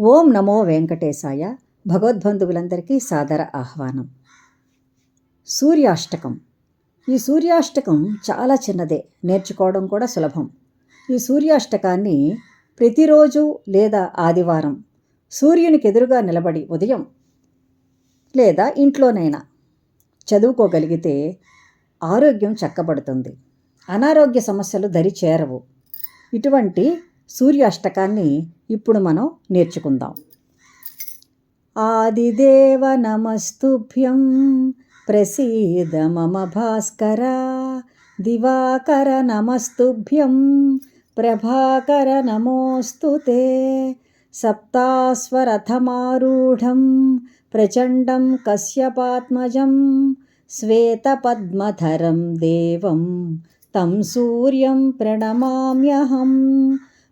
ఓం నమో వెంకటేశాయ భగవద్బంధువులందరికీ సాదర ఆహ్వానం. సూర్యాష్టకం. ఈ సూర్యాష్టకం చాలా చిన్నదే నేర్చుకోవడం కూడా సులభం. ఈ సూర్యాష్టకాన్ని ప్రతిరోజు లేదా ఆదివారం సూర్యునికి ఎదురుగా నిలబడి ఉదయం లేదా ఇంట్లోనైనా చదువుకోగలిగితే ఆరోగ్యం చక్కబడుతుంది. అనారోగ్య సమస్యలు దరి చేరవు. ఇటువంటి సూర్యాష్టకాన్ని ఇప్పుడు మనం నేర్చుకుందాం. ఆదిదేవ నమస్తుభ్యం ప్రసీద మమ భాస్కర దివాకర నమస్తుభ్యం ప్రభాకర నమోస్తు సప్తాస్వరథమారూఢం ప్రచండం కశ్యపాత్మజం శ్వేతపద్మధరం దేవం తం సూర్యం ప్రణమామ్యహం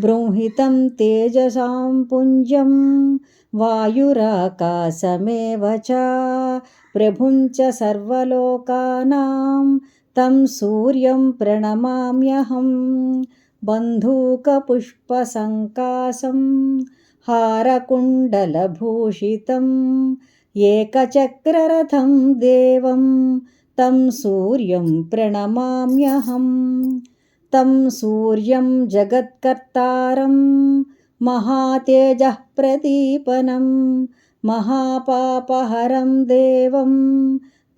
बृंहितं तेजसां पुञ्जं वायुराकाशमेव च प्रभुं च सर्वलोकानां तं सूर्यं प्रणमाम्यहं बन्धूकपुष्पसङ्कासं हारकुण्डलभूषितम् एकचक्ररथं देवं तं सूर्यं प्रणमाम्यहं तं सूर्यं जगत्कर्तारम् महातेजः प्रदीपनं महापापहरं देवं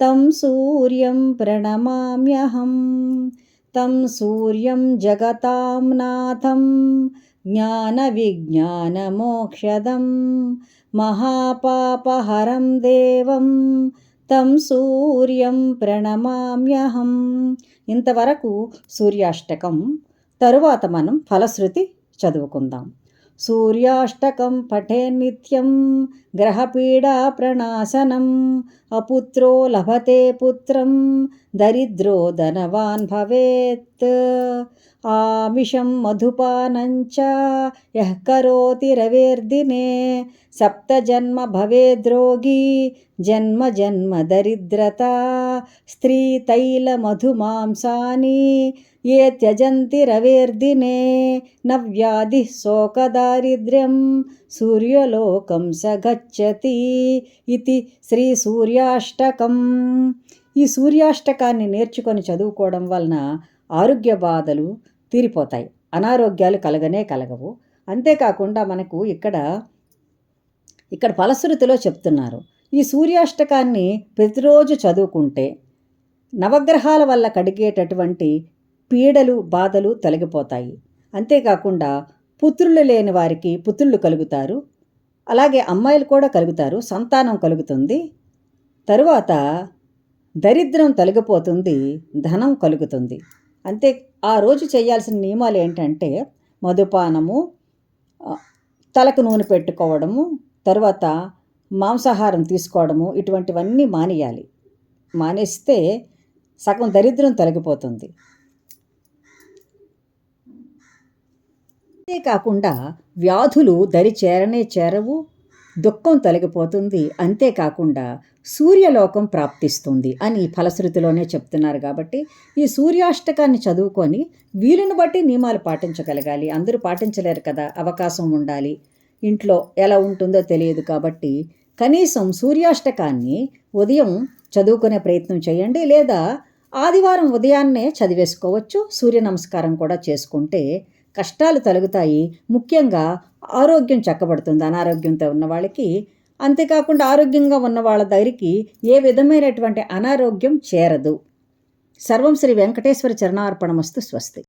तं सूर्यं प्रणमाम्यहं तं सूर्यं जगतां नाथं ज्ञानविज्ञानमोक्षदं महापापहरं देवं తం సూర్యం ప్రణమామ్యహం. ఇంతవరకు సూర్యాష్టకం తరువాత మనం ఫలశ్రుతి చదువుకుందాం. सूर्याष्टकं पठे नित्यं ग्रहपीडाप्रणाशनम् अपुत्रो लभते पुत्रं दरिद्रो धनवान् भवेत् आमिषं मधुपानञ्च यः करोति रवेर्दिने सप्तजन्म भवेद्रोगी जन्म जन्म दरिद्रता स्त्रीतैलमधुमांसानि ఏ త్యజంతి రవేర్దినే నవ్యాధి శోకదారిద్ర్యం సూర్యలోకం సగచ్చతి ఇది శ్రీ సూర్యాష్టకం. ఈ సూర్యాష్టకాన్ని నేర్చుకొని చదువుకోవడం వలన ఆరోగ్య బాధలు తీరిపోతాయి. అనారోగ్యాలు కలగనే కలగవు. అంతేకాకుండా మనకు ఇక్కడ ఇక్కడ ఫలశ్రుతిలో చెప్తున్నారు. ఈ సూర్యాష్టకాన్ని ప్రతిరోజు చదువుకుంటే నవగ్రహాల వల్ల కడిగేటటువంటి పీడలు బాధలు తొలగిపోతాయి. అంతేకాకుండా పుత్రులు లేని వారికి పుత్రులు కలుగుతారు. అలాగే అమ్మాయిలు కూడా కలుగుతారు. సంతానం కలుగుతుంది. తరువాత దరిద్రం తొలగిపోతుంది. ధనం కలుగుతుంది. అంతే ఆ రోజు చేయాల్సిన నియమాలు ఏంటంటే మధుపానము తలకు నూనె పెట్టుకోవడము తర్వాత మాంసాహారం తీసుకోవడము ఇటువంటివన్నీ మానేయాలి. మానేస్తే సగం దరిద్రం తొలగిపోతుంది. అంతేకాకుండా వ్యాధులు దరి చేరనే చేరవు దుఃఖం తొలగిపోతుంది. అంతేకాకుండా సూర్యలోకం ప్రాప్తిస్తుంది అని ఫలశ్రుతిలోనే చెప్తున్నారు కాబట్టి ఈ సూర్యాష్టకాన్ని చదువుకొని వీలును బట్టి నియమాలు పాటించగలగాలి. అందరూ పాటించలేరు కదా అవకాశం ఉండాలి. ఇంట్లో ఎలా ఉంటుందో తెలియదు కాబట్టి కనీసం సూర్యాష్టకాన్ని ఉదయం చదువుకునే ప్రయత్నం చేయండి లేదా ఆదివారం ఉదయాన్నే చదివేసుకోవచ్చు. సూర్య నమస్కారం కూడా చేసుకుంటే కష్టాలు తొలగుతాయి. ముఖ్యంగా ఆరోగ్యం చక్కబడుతుంది. అనారోగ్యంతో ఉన్న వాళ్ళకి అంతేకాకుండా ఆరోగ్యంగా ఉన్న వాళ్ళ దగ్గరికి ఏ విధమైనటువంటి అనారోగ్యం చేరదు. సర్వం శ్రీ వెంకటేశ్వర చరణార్పణమస్తు స్వస్తి.